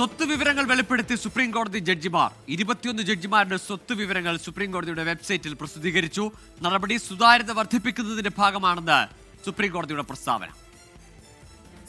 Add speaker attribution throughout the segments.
Speaker 1: സ്വത്ത് വിവരങ്ങൾ വെളിപ്പെടുത്തി സുപ്രീം കോടതി ജഡ്ജിമാർ. ഇരുപത്തിയൊന്ന് ജഡ്ജിമാരുടെ സ്വത്ത് വിവരങ്ങൾ സുപ്രീം കോടതിയുടെ വെബ്സൈറ്റിൽ പ്രസിദ്ധീകരിച്ചു. നടപടി സുതാര്യത വർദ്ധിപ്പിക്കുന്നതിന്റെ ഭാഗമാണെന്ന് സുപ്രീം കോടതിയുടെ പ്രസ്താവന.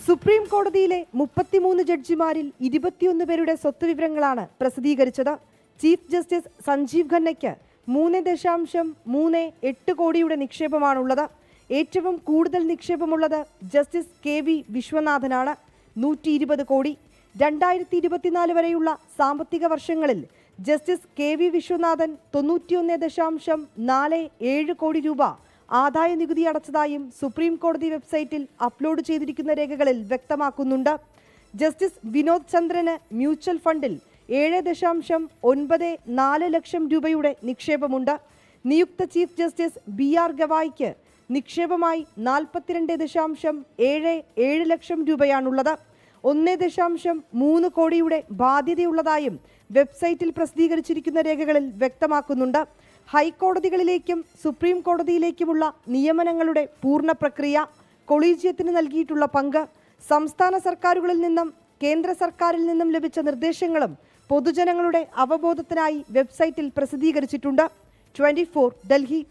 Speaker 2: സുപ്രീം കോടതിയിലെ മുപ്പത്തിമൂന്ന് ജഡ്ജിമാരിൽ ഇരുപത്തിയൊന്ന് പേരുടെ സ്വത്ത് വിവരങ്ങളാണ് പ്രസിദ്ധീകരിച്ചത്. ചീഫ് ജസ്റ്റിസ് സഞ്ജീവ് ഖന്നയ്ക്ക് മൂന്ന് ദശാംശം മൂന്ന് എട്ട് കോടിയുടെ നിക്ഷേപമാണുള്ളത്. ഏറ്റവും കൂടുതൽ നിക്ഷേപമുള്ളത് ജസ്റ്റിസ് കെ വി വിശ്വനാഥനാണ്. നൂറ്റി ഇരുപത് കോടി. രണ്ടായിരത്തി ഇരുപത്തിനാല് വരെയുള്ള സാമ്പത്തിക വർഷങ്ങളിൽ ജസ്റ്റിസ് കെ വി വിശ്വനാഥൻ തൊണ്ണൂറ്റിയൊന്ന് ദശാംശം നാല് ഏഴ് കോടി രൂപ ആദായ നികുതി അടച്ചതായും സുപ്രീം കോടതി വെബ്സൈറ്റിൽ അപ്ലോഡ് ചെയ്തിരിക്കുന്ന രേഖകളിൽ വ്യക്തമാക്കുന്നുണ്ട്. ജസ്റ്റിസ് വിനോദ് ചന്ദ്രന് മ്യൂച്വൽ ഫണ്ടിൽ ഏഴ് ദശാംശം ഒൻപത് നാല് ലക്ഷം രൂപയുടെ നിക്ഷേപമുണ്ട്. നിയുക്ത ചീഫ് ജസ്റ്റിസ് ബി ആർ ഗവായിക്ക് നിക്ഷേപമായി നാൽപ്പത്തിരണ്ട് ദശാംശം ഏഴ് ഏഴ് ലക്ഷം രൂപയാണുള്ളത്. ഒന്ന് ദശാംശം മൂന്ന് കോടിയുടെ ബാധ്യതയുള്ളതായും വെബ്സൈറ്റിൽ പ്രസിദ്ധീകരിച്ചിരിക്കുന്ന രേഖകളിൽ വ്യക്തമാക്കുന്നുണ്ട്. ഹൈക്കോടതികളിലേക്കും സുപ്രീം കോടതിയിലേക്കുമുള്ള നിയമനങ്ങളുടെ പൂർണ പ്രക്രിയ കൊളീജിയത്തിന് നൽകിയിട്ടുള്ള പങ്ക് സംസ്ഥാന സർക്കാരുകളിൽ നിന്നും കേന്ദ്ര സർക്കാരിൽ നിന്നും ലഭിച്ച നിർദ്ദേശങ്ങളും പൊതുജനങ്ങളുടെ അവബോധത്തിനായി വെബ്സൈറ്റിൽ പ്രസിദ്ധീകരിച്ചിട്ടുണ്ട്. ട്വന്റി ഡൽഹി